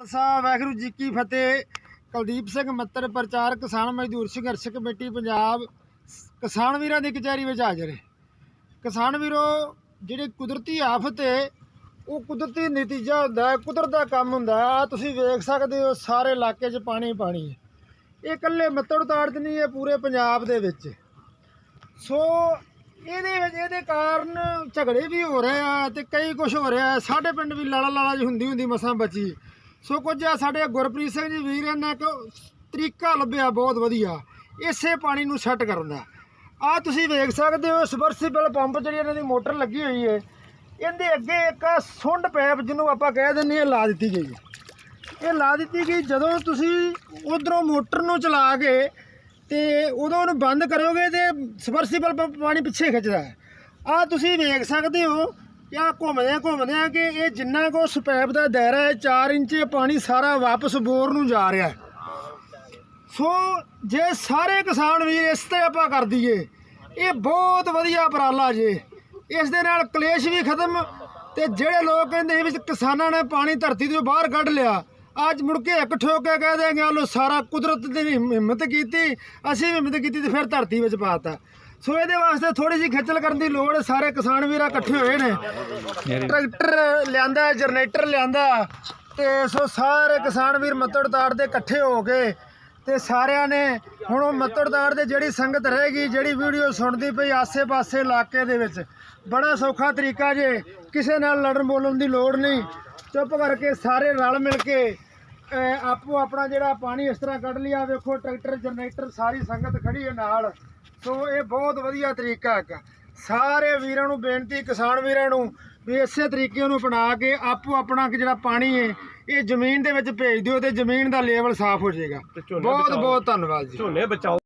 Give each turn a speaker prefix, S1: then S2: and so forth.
S1: ਖਾਲਸਾ, ਵਾਹਿਗੁਰੂ ਜੀ ਕੀ ਫਤਿਹ। ਕੁਲਦੀਪ ਸਿੰਘ ਮੱਤਰ ਪ੍ਰਚਾਰ ਕਿਸਾਨ ਮਜ਼ਦੂਰ, ਸੰਘਰਸ਼ ਕਮੇਟੀ, ਪੰਜਾਬ। ਕਿਸਾਨ ਵੀਰਾਂ ਦੀ ਕਚਹਿਰੀ ਵਿੱਚ ਹਾਜ਼ਰ ਹੈ। ਕਿਸਾਨ ਵੀਰੋ, ਜਿਹੜੀ ਕੁਦਰਤੀ ਆਫਤ ਹੈ ਉਹ ਕੁਦਰਤੀ ਨਤੀਜਾ ਹੁੰਦਾ ਹੈ, ਕੁਦਰਤ ਦਾ ਕੰਮ ਹੁੰਦਾ ਹੈ। ਆਹ ਤੁਸੀਂ ਵੇਖ ਸਕਦੇ ਹੋ, ਸਾਰੇ ਇਲਾਕੇ 'ਚ ਪਾਣੀ ਪਾਣੀ ਹੈ। ਇਹ ਇਕੱਲੇ ਮੱਤੜ ਤਾੜ ਨਹੀਂ ਹੈ ਪੂਰੇ ਪੰਜਾਬ ਦੇ ਵਿੱਚ। ਸੋ, ਇਹਦੇ ਵਿੱਚ, ਇਹਦੇ ਕਾਰਨ ਝਗੜੇ ਵੀ ਹੋ ਰਹੇ ਆ ਤੇ ਕਈ ਕੁਝ ਹੋ ਰਿਹਾ ਸਾਡੇ ਪਿੰਡ ਵੀ ਲਾਲਾ ਲਾਲਾ ਜੀ ਹੁੰਦੀ ਹੁੰਦੀ ਮਸਾਂ ਬਚੀ। ਸੋ ਕੁਝ ਆ, ਸਾਡੇ ਗੁਰਪ੍ਰੀਤ ਸਿੰਘ ਜੀ ਵੀਰ ਨੇ ਇੱਕ ਤਰੀਕਾ ਲੱਭਿਆ ਬਹੁਤ ਵਧੀਆ, ਇਸੇ ਪਾਣੀ ਨੂੰ ਸੈੱਟ ਕਰਨ ਦਾ। ਆ ਤੁਸੀਂ ਵੇਖ ਸਕਦੇ ਹੋ ਸਬਰਸੀਬਲ ਪੰਪ ਜਿਹੜੀ ਇਹਨਾਂ ਦੀ ਮੋਟਰ ਲੱਗੀ ਹੋਈ ਹੈ ਇਹਦੇ ਅੱਗੇ ਇੱਕ ਸੁੰਡ ਪੈਪ ਜਿਹਨੂੰ ਆਪਾਂ ਕਹਿ ਦਿੰਦੇ ਹਾਂ ਲਾ ਦਿੱਤੀ ਗਈ। ਇਹ ਲਾ ਦਿੱਤੀ ਗਈ ਜਦੋਂ ਤੁਸੀਂ ਉਧਰੋਂ ਮੋਟਰ ਨੂੰ ਚਲਾ ਕੇ ਤੇ ਉਦੋਂ ਉਹਨੂੰ ਬੰਦ ਕਰੋਗੇ ਤੇ ਸਬਰਸੀਬਲ ਪੰਪ ਪਾਣੀ ਪਿੱਛੇ ਖਿੱਚਦਾ ਹੈ। ਆ ਤੁਸੀਂ ਵੇਖ ਸਕਦੇ ਹੋ ਕਿ ਆ ਘੁੰਮਦੇ ਘੁੰਮਦੇ ਆ ਕਿ ਇਹ ਜਿੰਨਾ ਕੋ ਸਪੈਪ ਦਾ ਦਾਇਰਾ ਹੈ 4 ਇੰਚ ਪਾਣੀ ਸਾਰਾ ਵਾਪਸ ਬੋਰ ਨੂੰ ਜਾ ਰਿਹਾ ਸੋ ਜੇ ਸਾਰੇ ਕਿਸਾਨ ਵੀਰ ਇਸ ਤੇ ਆਪਾਂ ਕਰ ਦਈਏ, ਇਹ ਬਹੁਤ ਵਧੀਆ ਉਪਰਾਲਾ ਜੇ। ਇਸ ਦੇ ਨਾਲ ਕਲੇਸ਼ ਵੀ ਖਤਮ ਤੇ ਜਿਹੜੇ ਲੋਕ ਕਹਿੰਦੇ ਵਿੱਚ ਕਿਸਾਨਾਂ ਨੇ ਪਾਣੀ ਧਰਤੀ ਤੋਂ ਬਾਹਰ ਕੱਢ ਲਿਆ, ਅੱਜ ਮੁੜ ਕੇ ਇੱਕ ਠੋਕ ਕੇ ਕਹਿ ਦੇਂਗੇ ਲੋ ਸਾਰਾ ਕੁਦਰਤ ਦੀ ਵੀ ਹਿੰਮਤ ਕੀਤੀ, ਅਸੀਂ ਵੀ ਹਿੰਮਤ ਕੀਤੀ ਤੇ ਫਿਰ ਧਰਤੀ ਵਿੱਚ ਪਾਤਾ ਸੋ ਇਹਦੇ ਵਾਸਤੇ ਥੋੜੀ ਜਿਹੀ ਖੇਚਲ ਕਰਨ ਦੀ ਲੋੜ ਹੈ ਸਾਰੇ ਕਿਸਾਨ ਵੀਰਾ ਇਕੱਠੇ ਹੋਏ ਨੇ। ਟਰੈਕਟਰ ਲਿਆਂਦਾ ਜਨਰੇਟਰ ਲਿਆਂਦਾ। ਤੇ ਸੋ ਸਾਰੇ ਕਿਸਾਨ ਵੀਰ ਮੱਤੜ ਤਾੜ ਦੇ ਇਕੱਠੇ ਹੋ ਕੇ ਤੇ ਸਾਰਿਆਂ ਨੇ ਹੁਣ ਉਹ ਮੱਤੜ ਤਾੜ ਦੇ ਜਿਹੜੀ ਸੰਗਤ ਰਹੇਗੀ ਜਿਹੜੀ ਵੀਡੀਓ ਸੁਣਦੀ ਪਈ ਆਸੇ-ਪਾਸੇ ਇਲਾਕੇ ਦੇ ਵਿੱਚ ਬੜਾ ਸੌਖਾ ਤਰੀਕਾ ਜੇ ਕਿਸੇ ਨਾਲ ਲੜਨ ਬੋਲਣ ਦੀ ਲੋੜ ਨਹੀਂ। ਚੁੱਪ ਕਰਕੇ ਸਾਰੇ ਰਲ ਮਿਲ ਕੇ ਆਪੋ ਆਪਣਾ ਜਿਹੜਾ ਪਾਣੀ ਇਸ ਤਰ੍ਹਾਂ ਕੱਢ ਲਿਆ ਵੇਖੋ ਟਰੈਕਟਰ ਜਨਰੇਟਰ ਸਾਰੀ ਸੰਗਤ ਖੜੀ ਹੈ ਨਾਲ। ਸੋ ਇਹ ਬਹੁਤ ਵਧੀਆ ਤਰੀਕਾ ਹੈ ਸਾਰੇ ਵੀਰਾਂ ਨੂੰ ਬੇਨਤੀ ਕਿਸਾਨ ਵੀਰਾਂ ਨੂੰ ਵੀ ਇਸੇ ਤਰੀਕੇ ਨੂੰ ਅਪਣਾ ਕੇ ਆਪੋ ਆਪਣਾ ਜਿਹੜਾ ਪਾਣੀ ਹੈ ਇਹ ਜ਼ਮੀਨ ਦੇ ਵਿੱਚ ਭੇਜ ਦਿਓ ਤੇ ਜ਼ਮੀਨ ਦਾ ਲੈਵਲ ਸਾਫ਼ ਹੋ ਜਾਏਗਾ। ਬਹੁਤ ਬਹੁਤ ਧੰਨਵਾਦ ਜੀ।
S2: ਝੋਨੇ ਬਚਾਓ।